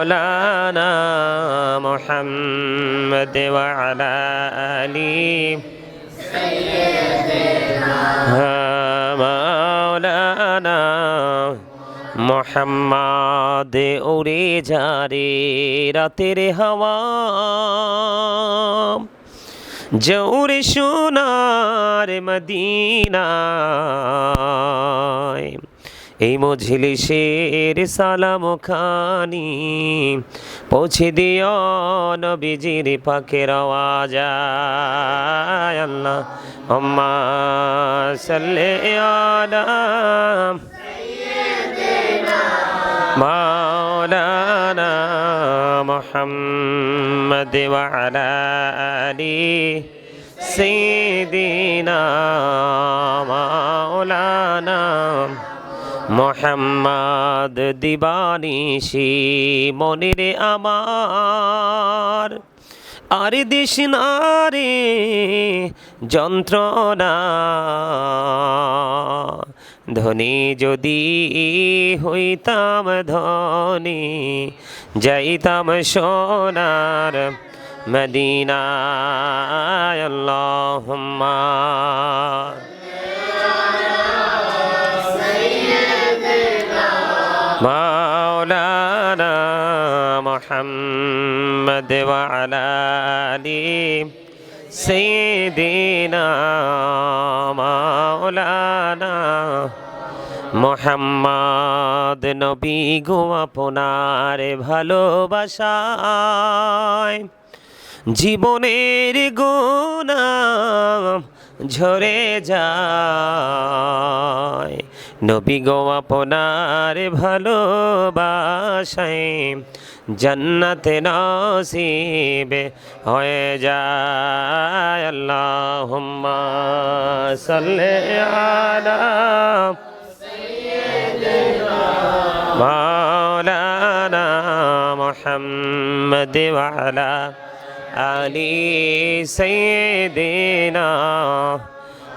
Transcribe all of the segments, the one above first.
مولانا محمد وعلى آله مولانا মোহাম্মদ উড়ে যারে রাতের হাওয়া জৌরে সোনার মদিনায় এই মজলিসের সালাম খানি পৌঁছে দিও নবীজির পাখের আওয়াজ আল্লাহ আম্মা সাল্লে আলা مولانا محمد وعلى آل سيدنا مولانا মোহাম্মদ দিবানিশি মনিরে আমার। আর দিস না রে যন্ত্রণা। ধনী যদি হইতাম ধনী, যাইতাম সোনার মদিনা আল্লাহুম্মা। مولانا محمد وعلى آل سيدنا مولانا মোহাম্মদ নবী গো আপনার ভালোবাসায় জীবনের গোনা ঝরে যায় নবী গো আপনার ভালোবাসাই জন্নতে নসিবে হয়ে যায় আল্লাহম্মা সাল্লি মাওলানা মুহাম্মদ আলি সাইয়্যিদিনা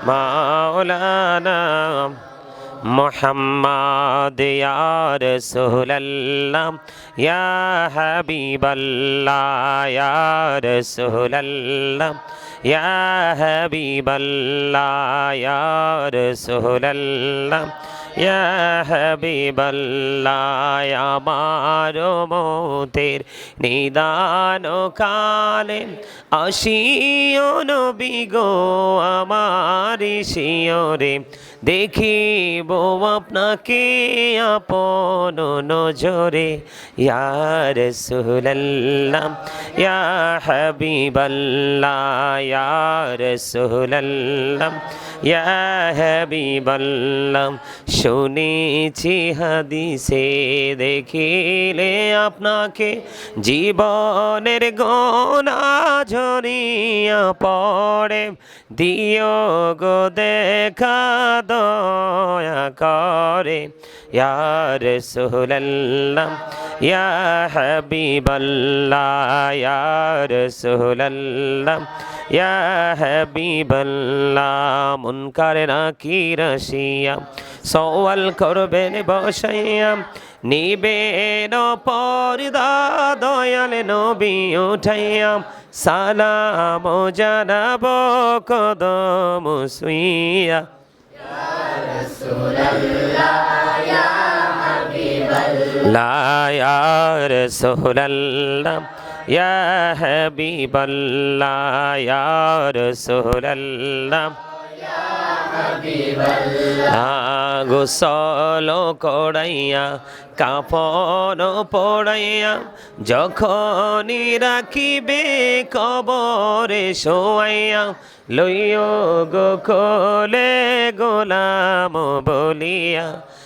মাওলানা মোহাম্মদ ইয়ার সোহল্লাম ইয়া হাবিবাল্লাহ ইয়ার সোহল্লাম ইয়া হাবিবাল্লাহ ইয়ার সোহল্লাম হবিবল্লায় আমার মতের নিদান কালে আসিও নবী গো, আমার শিওরে দেখিব আপনাকে আপন নজরে। ইয়ার সুহল্লাম ইয়া হবিবল্লাহ ইয়ার সুহল্লাম ইয়া হবিবল্লাম শুনেছি হাদিসে, দেখিলে আপনাকে জীবনের গোনা ঝরিয়া পড়ে। দিও গো দেখা দয়া করে। ইয়ার সুলাল্লাম ইয়া হাবিবাল্লাহ ইয়ার সুলাল্লাম ইয়া হাবিবাল্লাহ, মুনকার নাকির আসিয়া সওয়াল করবেন বসাইয়া, নিবেন পর্দা দয়াল নবী উঠাইয়া, সালাম জানাব কদম সুইয়া। لا يا رسول الله يا حبيب الله يا رسول الله গোসল কড়াইয়া কাপড় পড়াইয়া যখনই রাখিবে কবরে শোয়াইয়া লইও গো কোলে গোলাম বলিয়া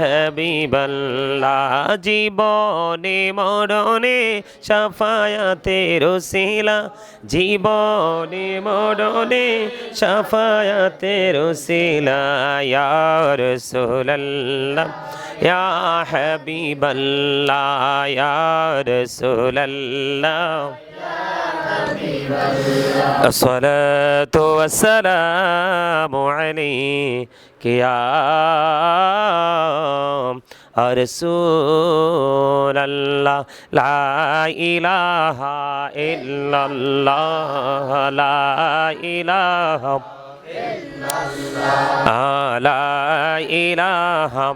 হাবিবাল্লাহ জীবনে মরণে সাফায়াতের রসিলা জীবনে মরণে সাফায়াতের রসিলা ইয়া রাসূলুল্লাহ ইয়া হাবিবাল্লাহ ইয়া الصلاة والسلام عليك يا رسول الله لا إله إلا الله لا إله آه، لا إله إلا الله لا إله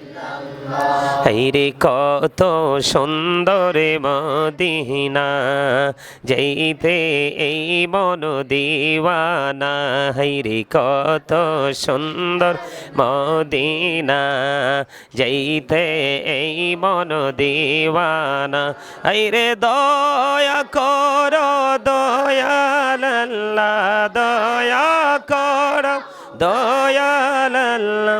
হাইরে কত সুন্দর মদিনা যেইতে এই মন দিওয়ানা, হাইরে কত সুন্দর মদিনা যেইতে এই মন দিওয়ানা। হাইরে দয়া কর দয়াল আল্লাহ দয়া কর দয়াল আল্লাহ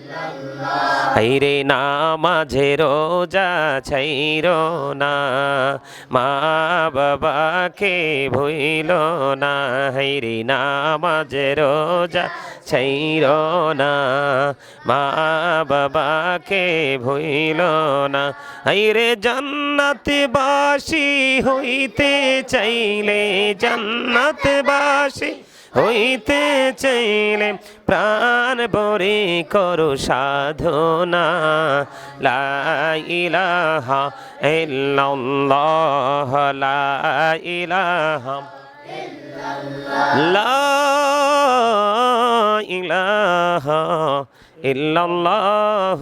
হাইরে নামাঝে রোজা ছাইর না। মা বাবাকে ভইল না, হাইরে নামাঝে রোজা ছাইর না। মা বাবাকে ভইল না, হাইরে জান্নাত বাসি হইতে চাইলে জান্নাত বাসি হইতে চাইলে প্রাণ বরে করো সাধনা। লাইলাহা ইল্লাল্লাহ লাইলাহা লাইলাহা ইল্লাল্লাহ।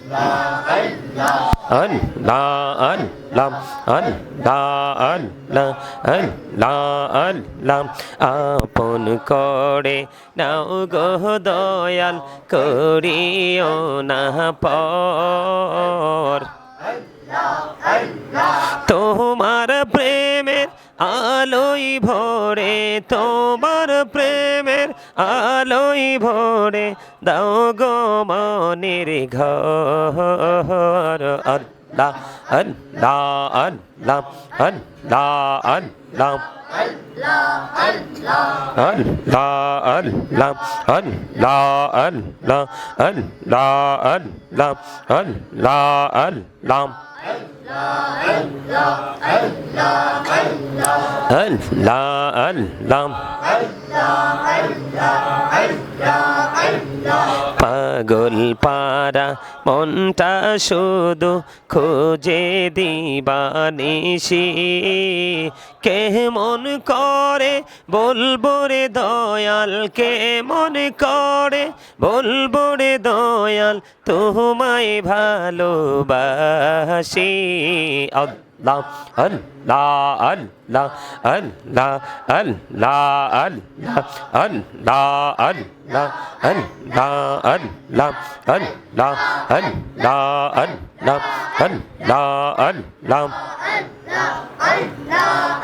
ấn là ấn làm ấn là ấn là ấn là ấn làm আপন করে নাও গো দয়াল করিও না পর তোমার প্রেম আলোই ভরে তোমার প্রেমের আলোই ভরে দাও গো মনের ঘর। আল্লাহ আল্লাহ আল্লাহ আল্লাহ আল্লাহ। Allah, Allah, Allah, Allah, পাগল পারা মনটা শুধু খোঁজে দিবানিসি কেমন করে বলব রে দয়াল কেমন করে বলব রে দয়াল তোমায় ভালোবাসি আল্লাহ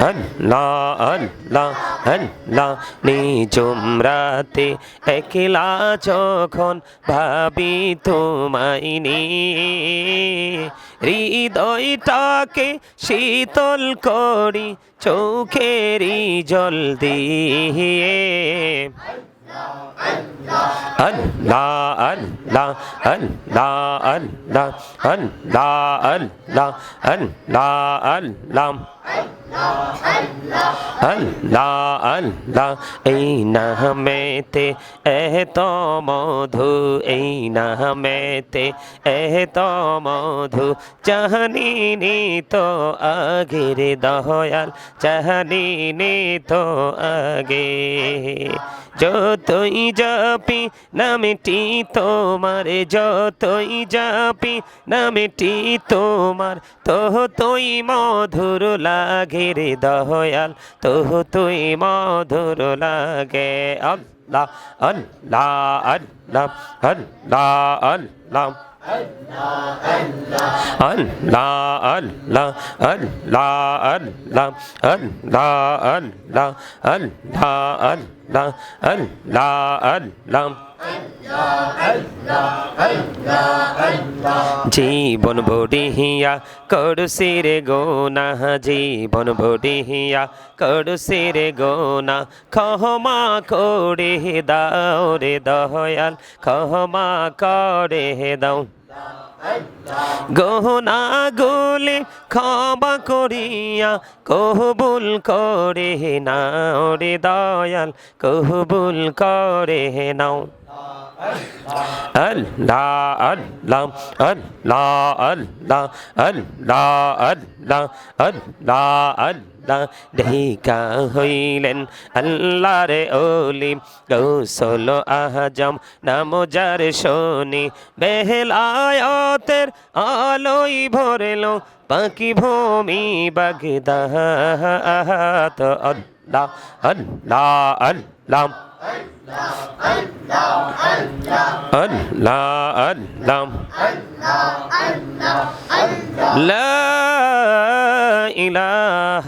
আল্লাহ আল্লাহ আল্লাহ নিজুম রাতে একলা যখন ভাবি তোমায় নিয়ে হৃদয়টাকে শীতল করি চোখেরই জল দিয়ে আল্লাহ আল্লাহ আল্লাহ আল্লাহ আল্লাহ আল্লাহ আল্লাহ আল্লাহ আল্লাহ আল্লাহ এই নামেতে এত মধু এই নামেতে এত মধু চাহনিনি তো আগের দয়াল চাহনিনি তো আগে যতই জাপি নামেটি তোমার, যতই জাপি নামেটি তোমার তোহ তুই মধুর লাগে রে দয়াল তোহ তুই মধুর লাগে। আল্লাহ আল্লাহ আল্লাহ আল্লাহ আল্লাহ জীবন বড়িয়া করুসি রে গোনা জীবন বড়িয়া করুসি রে গোনা ক্ষমা করে দাও রে দয়াল ক্ষমা করে দাও গহনা গোলে ক্ষমা করিয়া কহবুল করে নাও রে দয়াল কহবুল করে নাও। আল্লাহ আল্লাহ আল্লাহ আল্লাহ আল্লাহ আল্লাহ আল্লাহ আল্লাহ। ঢেকা হইলেন আল্লাহ রে ওলি, গৌসল আহজম নাম যার শনি বেহলায়তের আলোই ভরেলো পাখি ভূমি বাগদাহ আল্লাহ আল্লাহ আল্লাহ। الله الله لا إله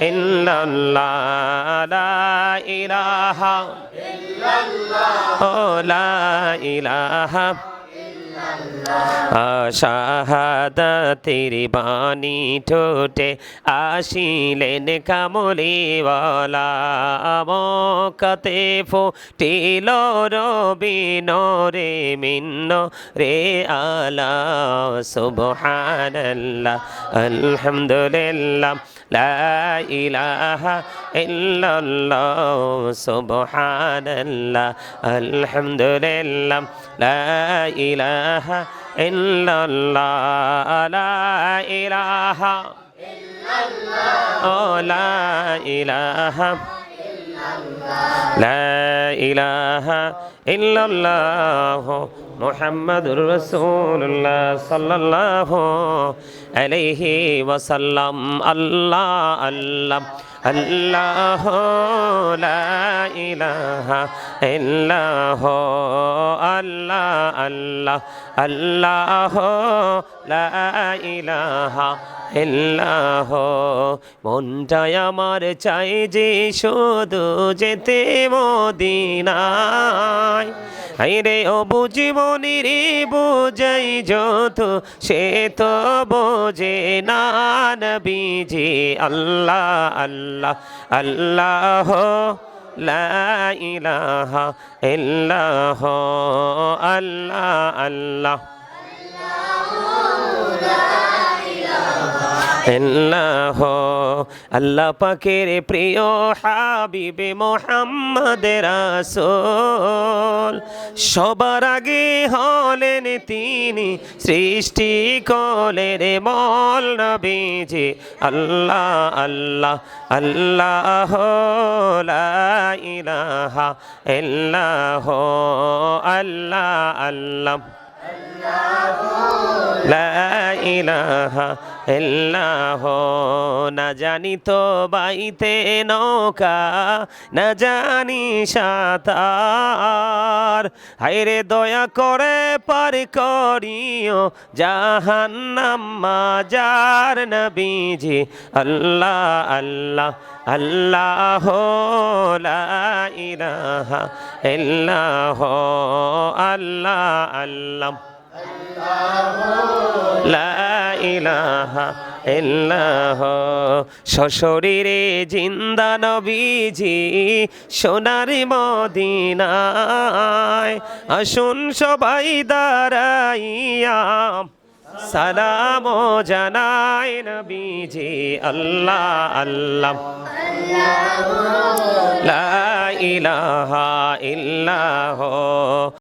ইল্লাল্লাহ লা ইলাহা ও লা ইলাহা শাহাদাতের বাণী ঠোঁটে আসিলেন কামলিওয়ালা। মকাতে ফোটিল রবিন রে মিন্ন রে আলা। সুবহানাল্লাহ, আলহামদুলিল্লাহ, লা ইলাহা ইল্লাল্লাহ, সুবহানাল্লাহ, আলহামদুলিল্লাহ, লা ইলাহা ইলাহা ইল্লাল্লাহ লা ইলাহা ও লা ইলাহা লা ইলাহা ইল্লাল্লাহ আল্লাহ আল্লাহ আল্লাহ ইলাহা ইল্লাহ, আল্লাহ আল্লাহ আল্লাহ, লা ইলাহা ইল্লাহ। মনটাই আমার চাই যে শুধু যেতে মদিনায়। আইরে ও বুঝিবনি রে বোঝাই যত, সে তো বোঝে না বিজে আল্লাহ আল্লাহ আল্লাহ। ইলাহা ইল্লাহ আল্লাহ আল্লাহ। আল্লাহ পাকের প্রিয় হাবিবে মোহাম্মদ রাসূল। সবার আগে হলেন তিনি সৃষ্টি কলের মল নবীজি। আল্লাহ আল্লাহ আল্লাহ লা ইলাহা ইল্লাহ, আল্লাহ আল্লাহ। না জানি তো বাইতে নৌকা, না জানি সাঁতার। হাইরে দয়া করে পার করিও জাহান্নাম নবীজি। আল্লাহ আল্লাহ আল্লাহ লা ইলাহা ইল্লাহ, আল্লাহ আল্লাহ। ইলাহা ইল্লাহ। জিন্দা নবীজি সোনার মদিনায়। আসুন সবাই দাঁড়াইয়া সালাম জানাই নবীজি। আল্লাহ আল্লাহ। লা ইলাহা ইল্লাহ।